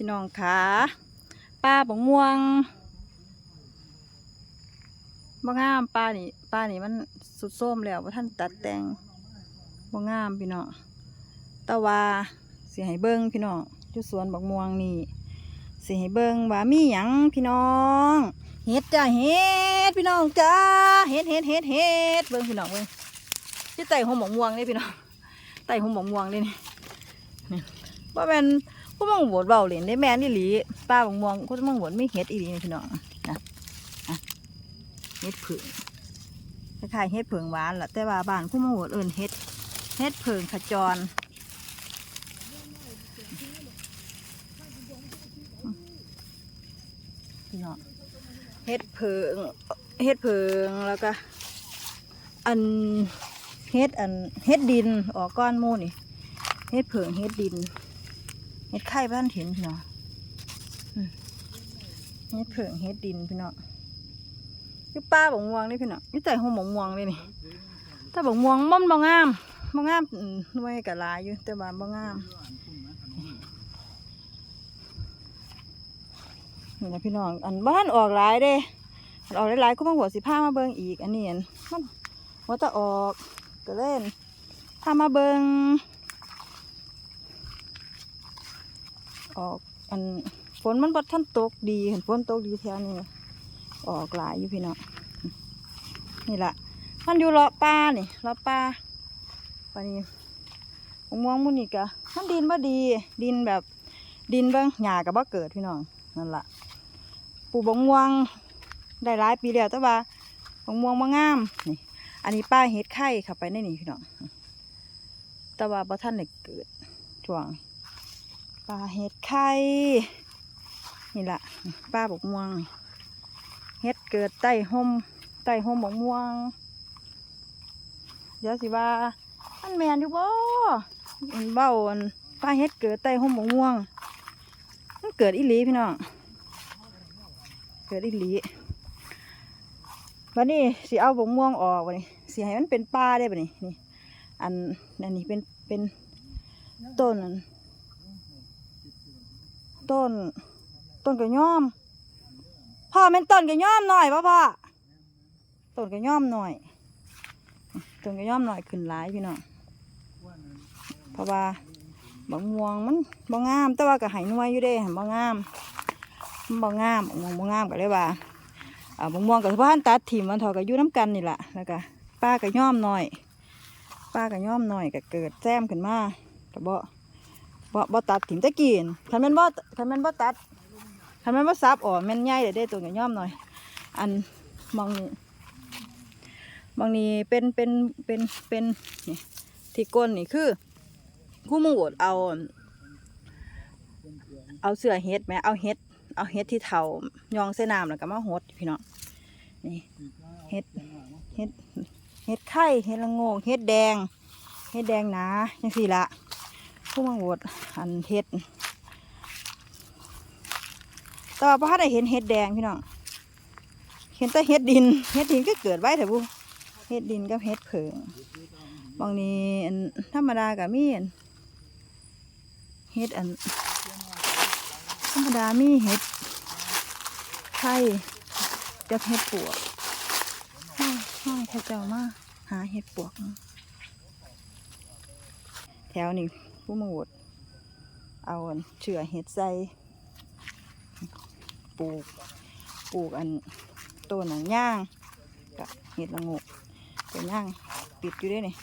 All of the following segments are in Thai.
พี่น้องขาป้าบงม่วงบ่งามป้านี่ป้านี่มันสุดโทรมแล้วว่าท่านตัดแต่งบ่งามพี่น้องต่ว่าสิให้เบิ่งพี่น้องอยู่สวนบักม่วงนี่สิให้เบิ่งว่ามีหยังพี่น้องเฮ็ดจ้าเฮ็ดพี่น้องจ้าเฮ็ดเฮ็ดเฮ็ดเฮ็ดเบิ่งพี่น้องเบิ่งที่ไต่หัวหมกม่วงนี่พี่น้องไต่หัวหมกม่วงนี่นี่ว่าเป็น ผู้มังบวชเบาเหรียญได้แม่นอีหลีป้าบางม่วงผู้มังบวชไม่เฮ็ดอีหลีนี่พี่น้องนะอะเฮ็ดผึ่งคล้ายๆเฮ็ดผึ่งหวานแหละแต่ว่าบ้านผู้มังบวชเอินเฮ็ดเฮ็ดผึ่งขจรพี่น้องเฮ็ดเพิงเฮ็ดเพิงแล้วก็อันเฮ็ดอันเฮ็ดดินออกก้อนมูนี่เฮ็ดเพิงเฮ็ดดิน เฮ็ดไข่บ้านเห็นพี่น้องเฮ็ดเพิงเฮ็ดดินพี่น้องคือป้าบองม่วงนี่พี่น้องนี่แต่หัวบงม่วงเลยนี่ถ้าบองม่วงมันบ่งามบ่งามอืมหน่วยกะลายอยู่แต่ว่าบ่งามนี่นะพี่น้องอันบ้านออกหลายเด้อออกหลายๆก็มาหัวสิผ้ามาเบิงอีกอันนี้อันมันหัวตะออกก็เล่นพามาเบิง ออกอันฝนมันบดท่านตกดีเห็นฝนตกดีแถวนี้ออกหลายอยู่พี่น้องนี่แหละมันอยู่เลาะป่านี่เลาะป่าปานี้มม่วงมุนี่กะมันดินบ่ดี ดินแบบดินเบิ่งหญ้าก็บ่เกิดพี่น้องนั่นละปลูกบงม่วงได้หลายปีแล้วแต่ว่าบงม่วงมางามนี่ อันนี้ป้าเฮ็ดไข่เข้าไปในนี่พี่น้องแต่ว่าบ่ท่านได้เกิดช่วง ป้าเฮ็ดไข่นี่ละป้าบกม่วงเฮ็ดเกิดใต้ห่มใต้ห่มบกม่วง เดี๋ยวสิว่าอันแมนอยู่บ่อันเบ้าอันป้าเฮ็ดเกิดใต้ห่มบกม่วงมันเกิดอีหลีพี่น้องเกิดอีหลีวันนี้สิเอาบกม่วงออกวันนี้สิให้มันเป็นป่าได้ปะนี่นี่อันอันนี้เป็นเป็นต้นอัน ต้น ต้นกระย่อม พ่อเป็นต้นกระย่อมหน่อยป่ะพ่อต้นกระย่อมหน่อยต้นกระย่อมหน่อยขึ้นหลายพี่น้องเพราะว่าบางม่วงมันบ่งงาม แต่ว่าก็ใหายน่วยอยู่เด้บ่งงามบ่งงามบางม่วงบ่งามก็เลยว่าอ่าบางม่วงกับบ้านตัดถิ่มมันถอก็อยู่น้ำกันนี่แหละแล้วก็ป้าก็ย่อมหน่อย ป้าก็ย่อมหน่อยก็เกิดแซมขึ้นมาก็บ่บ่ บ่ตัดถิ่มตะกีนคันแม่นบ่คันแม่นบ่ตัดคันแม่นบ่ซับอ๋อแม่นใหญ่เด้เด้ตัวก็ย่อมหน่อย อันมองนี่มองนี่เป็นเป็นเป็นเป็นนี่ที่ก้นนี่คือคู่มึงโหวตเอาเอาเสือเฮ็ดไหมเอาเฮ็ดเอาเฮ็ดที่เถายองเส้นน้ำแล้วก็มาหดพี่น้องนี่เฮ็ดเฮ็ดเฮ็ดไข่เฮ็ดละโงงเฮ็ดแดงเฮ็ดแดงนาจังสี่ละ คู่มึงหวตอันเฮ็ดแต่ว่าพระได้เห็นเฮ็ดแดงพี่น้องเห็นแต่เฮ็ดดินเฮ็ดดินก็เกิดไว้แต่บุเฮ็ดดินกับเฮ็ดเผิงบางนี้ธรรมดากับมีนเห็ดอัน ธรรมดามีเห็ดไข่กับเห็ดปวกห้องห้องเขาเจ้ามาหาเห็ดปวก แถวนี้ ผู้มาโหวดเอาเชือเห็ดใส่ปลูกปลูกอันต้นอันย่างกับเห็ดละโงกตัวย่างติดอยู่ด้วยนี่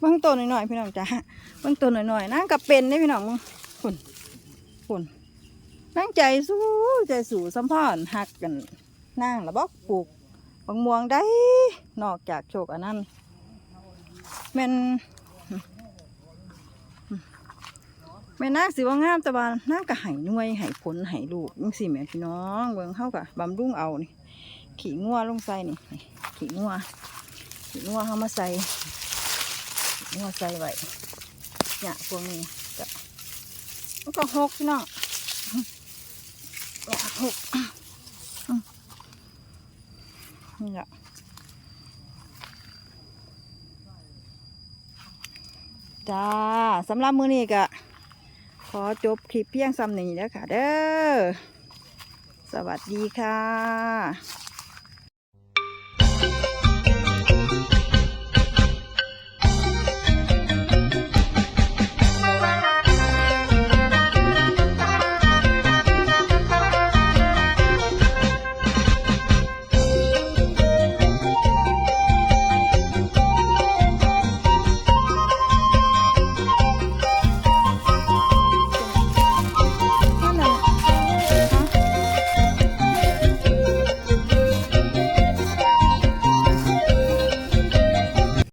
เบื้องต้นหน่อยๆพี่น้องจ้าเบื้องต้นหน่อยๆนั่งกับเป็นได้พี่น้องมึงฝุ่นฝุ่น นั่งใจสู้ใจสู่สัมพอนหักกันนั่งแล้วบอกปลูกบางม่วงได้ นอกจากโชคอันนั้นแม่นแม่นางสิว่างามแต่ว่านางก็ไห้หน่วยไห้ผลไห้ลูกจังสิแม่พี่น้องเบิ่งเข้ากับบำรุงเอานี่ ขี่งัวลงใส่นี่นี่ขี่งัวนัวเข้ามาใส่นัวใส่ไว้เนี่ยพวกนี้ก็มันก็หกพี่น้อง เนี่ยหกนี่ละจ้าสำหรับมือนี้ก็ขอจบคลิปเพียงซ้ำนี้แล้วค่ะ เด้อ สวัสดีค่ะ